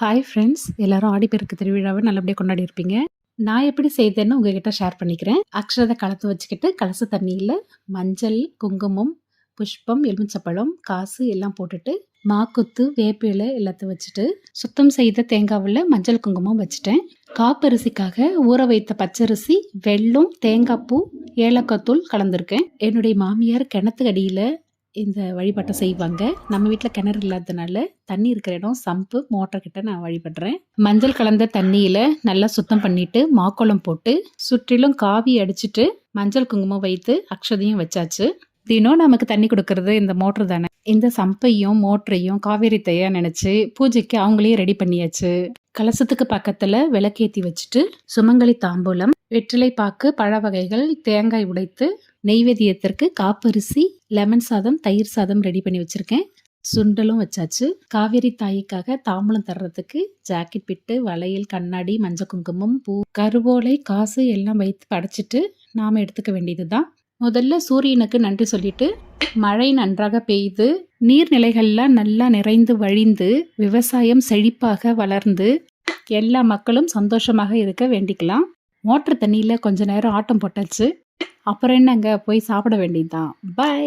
Hi friends எல்லாரும் ஆடிப்பெருக்கு திருவிழாவை நல்லபடியாக கொண்டாடி இருப்பீங்க. நான் எப்படி செய்தேன்னு உங்ககிட்ட ஷேர் பண்ணிக்கிறேன். அக்ஷரத்தை கலத்து வச்சுக்கிட்டு கலச தண்ணியில் மஞ்சள் குங்குமம் புஷ்பம் எலுமிச்சப்பழம் காசு எல்லாம் போட்டுட்டு மாக்குத்து வேப்பிலை எல்லாத்தையும் வச்சுட்டு சுத்தம் செய்த தேங்காவில் மஞ்சள் குங்குமம் வச்சுட்டேன். காப்பரிசிக்காக ஊற வைத்த பச்சரிசி வெல்லம் தேங்காய் பூ ஏலக்காய் தூள் கலந்துருக்கேன். என்னுடைய மாமியார் கிணத்து அடியில் இந்த வழிபாட்டை செய்வாங்க. நம்ம வீட்டில் கிணறு இல்லாததுனால தண்ணி இருக்கிற இடம் சம்பு மோட்டர் கிட்ட நான் வழிபடுறேன். மஞ்சள் கலந்த தண்ணியில் நல்லா சுத்தம் பண்ணிட்டு மாக்கோளம் போட்டு சுற்றிலும் காவி அடிச்சிட்டு மஞ்சள் குங்குமம் வைத்து அக்ஷதையும் வச்சாச்சு. தினம் நமக்கு தண்ணி கொடுக்கறது இந்த மோட்டர் தானே. இந்த சம்பையும் மோட்டரையும் காவேரி தையா நினைச்சு பூஜைக்கு அவங்களையும் ரெடி பண்ணியாச்சு. கலசத்துக்கு பக்கத்துல விளக்கேத்தி வச்சுட்டு சுமங்கலி தாம்பூலம் வெற்றிலை பாக்கு பழ வகைகள் தேங்காய் உடைத்து நெய்வேத்தியத்திற்கு காப்பரிசி லெமன் சாதம் தயிர் சாதம் ரெடி பண்ணி வச்சுருக்கேன். சுண்டலும் வச்சாச்சு. காவேரி தாய்க்காக தாம்பூலம் தர்றதுக்கு ஜாக்கெட் பிட்டு வளையல் கண்ணாடி மஞ்சள் குங்குமம் பூ கருவோலை காசு எல்லாம் வைத்து படைச்சிட்டு நாம் எடுத்துக்க வேண்டியது தான் முதல்ல சூரியனுக்கு நன்றி சொல்லிட்டு மழை நன்றாக பெய்து நீர்நிலைகள்லாம் நல்லா நிறைந்து வழிந்து விவசாயம் செழிப்பாக வளர்ந்து எல்லா மக்களும் சந்தோஷமாக இருக்க வேண்டிக்கலாம். மோட்டர் தண்ணியில் கொஞ்ச நேரம் ஆட்டம் போட்டாச்சு. அப்புறம் என்னங்க? போய் சாப்பிட வேண்டியதுதான். பை